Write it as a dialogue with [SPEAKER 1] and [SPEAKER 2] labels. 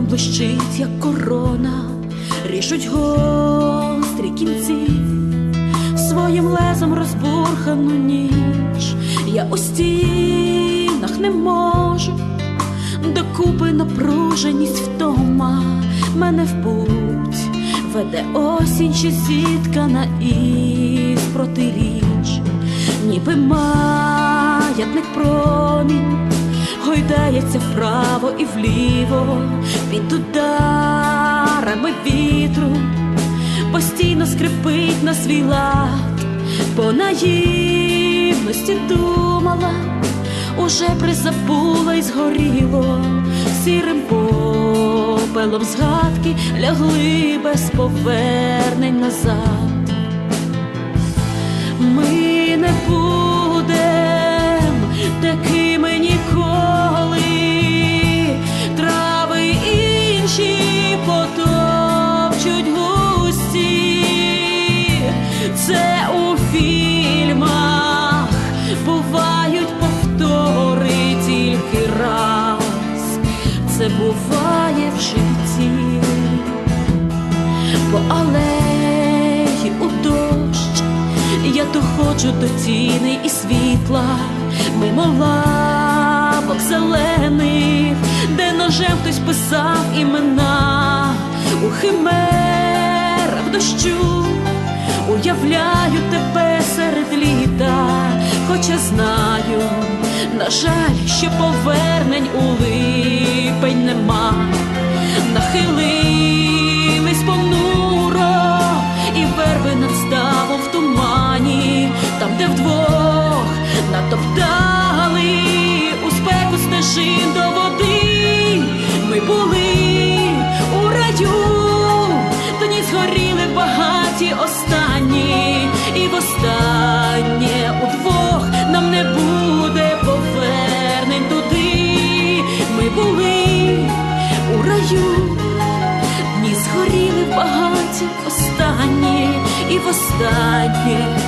[SPEAKER 1] нам блищить, як корона, ріжуть гострі кінці, своїм лезом розбурхану ніч. Я у стінах не можу, докупи напруженість втома. Мене в путь веде осінь, що зіткана із протиріч, ніби маятник промінь гойдається вправо і вліво. Під ударами вітру, постійно скрипить на свій лад, по наївності думала, уже призабула і згоріло. Сірим попелом згадки лягли без повернень назад. Це у фільмах. Бувають повтори тільки раз, це буває в житті. По алеї у дощ, я доходжу до тіни і світла, мимо лавок зелених, де ножем хтось писав імена. У химерах дощу, хоча знаю, на жаль, що повернень у липень нема. Нахилились понуро, і верби над ставом в тумані, там, де вдвох натоптали у спеку стежин у дні згоріли багаті останні, і востаннє